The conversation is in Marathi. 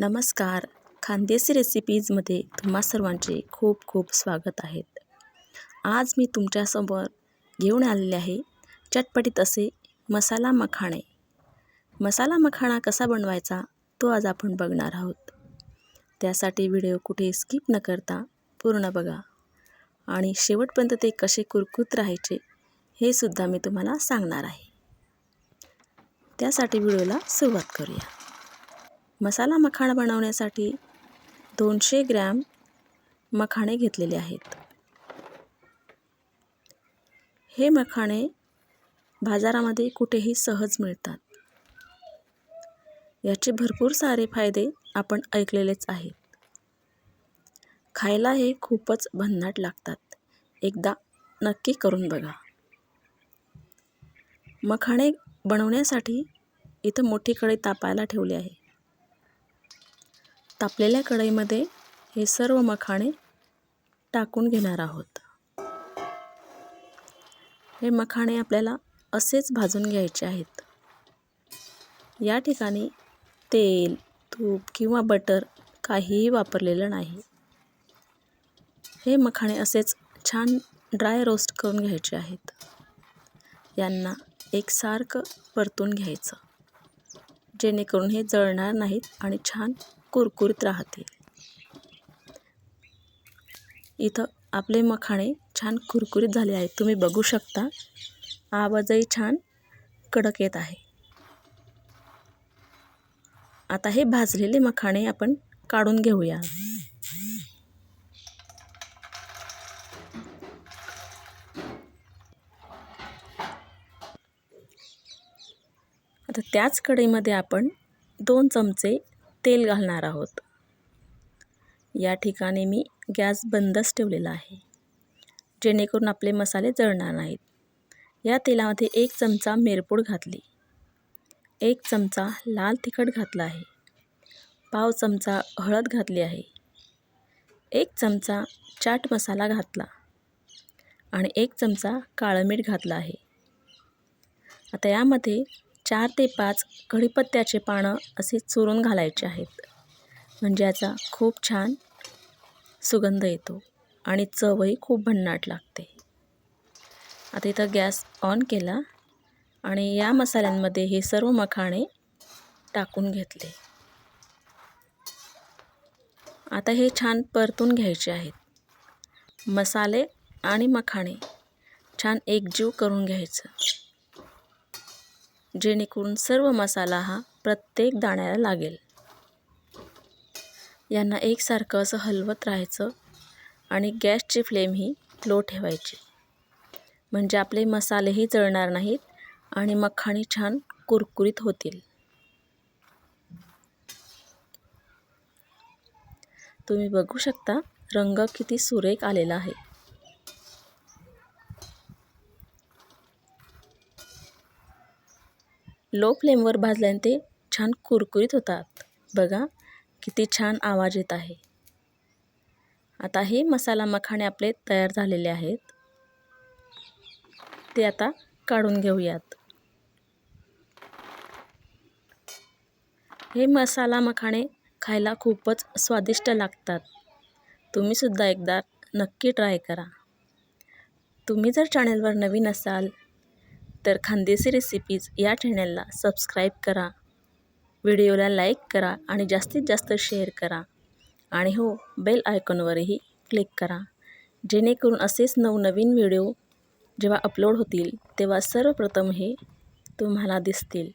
नमस्कार. खानदेसी रेसिपीजमध्ये तुम्हा सर्वांचे खूप खूप स्वागत आहेत आज मी तुमच्यासमोर घेऊन आलेले आहे चटपटीत असे मसाला मखाणे. मसाला मखाणा कसा बनवायचा तो आज आपण बघणार आहोत. त्यासाठी व्हिडिओ कुठे स्किप न करता पूर्ण बघा. आणि शेवटपर्यंत ते कसे कुरकुत राहायचे हे सुद्धा मी तुम्हाला सांगणार आहे. त्यासाठी व्हिडिओला सुरुवात करूया. मसाला मखाण बनवण्यासाठी दोनशे ग्रॅम मखाणे घेतलेले आहेत. हे मखाणे बाजारामध्ये कुठेही सहज मिळतात. याचे भरपूर सारे फायदे आपण ऐकलेलेच आहेत. खायला हे खूपच भन्नाट लागतात. एकदा नक्की करून बघा. मखाणे बनवण्यासाठी इथं मोठी कढई तापायला ठेवली आहे. तापलेल्या कढईमध्ये हे सर्व मखाणे टाकून घेणार आहोत. हे मखाणे आपल्याला असेच भाजून घ्यायचे आहेत. या ठिकाणी तेल तूप किंवा बटर काहीही वापरलेलं नाही. हे मखाणे असेच छान ड्राय रोस्ट करून घ्यायचे आहेत. यांना एकसारखं परतून घ्यायचं. जेणेकरून हे जळणार नाहीत आणि छान कुरकुरीत राहते इथं आपले मखाणे छान कुरकुरीत झाले आहेत. तुम्ही बघू शकता आवाजही छान कडक येत आहे. आता हे भाजलेले मखाणे आपण काढून घेऊया. आता त्याच कढईमध्ये आपण दोन चमचे तेल घालणार आहोत. या ठिकाणी मी गॅस बंदच ठेवलेला आहे. जेणेकरून आपले मसाले जळणार नाहीत. या तेलामध्ये एक चमचा मिरपूड घातली. एक चमचा लाल तिखट घातला आहे. पाव चमचा हळद घातली आहे. एक चमचा चाट मसाला घातला आणि एक चमचा काळं मीठ घातलं आहे. आता यामध्ये चार ते पाच कढीपत्त्याचे पानं असे चुरून घालायचे आहेत. म्हणजे याचा खूप छान सुगंध येतो आणि चवही खूप भन्नाट लागते. आता इथं गॅस ऑन केला आणि या मसाल्यांमध्ये हे सर्व मखाणे टाकून घेतले. आता हे छान परतून घ्यायचे आहेत. मसाले आणि मखाणे छान एकजीव करून घ्यायचं. जेणेकरून सर्व मसाला हा प्रत्येक दाण्याला लागेल. यांना एकसारखं असं हलवत राहायचं आणि गॅसची फ्लेम ही लो ठेवायची. म्हणजे आपले मसालेही जळणार नाहीत आणि मखाणी छान कुरकुरीत होतील. तुम्ही बघू शकता रंग किती सुरेख आलेला आहे. लो फ्लेमवर भाजल्याने ते छान कुरकुरीत होतात. बघा किती छान आवाज येत आहे. आता हे मसाला मखाणे आपले तयार झालेले आहेत. ते आता काढून घेऊयात. हे मसाला मखाणे खायला खूपच स्वादिष्ट लागतात. तुम्हीसुद्धा एकदा नक्की ट्राय करा. तुम्ही जर चॅनलवर नवीन असाल तर खानदेसी रेसिपीज या चॅनलला सबस्क्राईब करा. व्हिडिओला लाईक करा आणि जास्तीत जास्त शेअर करा. आणि हो बेल आयकॉनवरही क्लिक करा. जेणेकरून असेच नवनवीन व्हिडिओ जेव्हा अपलोड होतील तेव्हा सर्वप्रथम हे तुम्हाला दिसतील.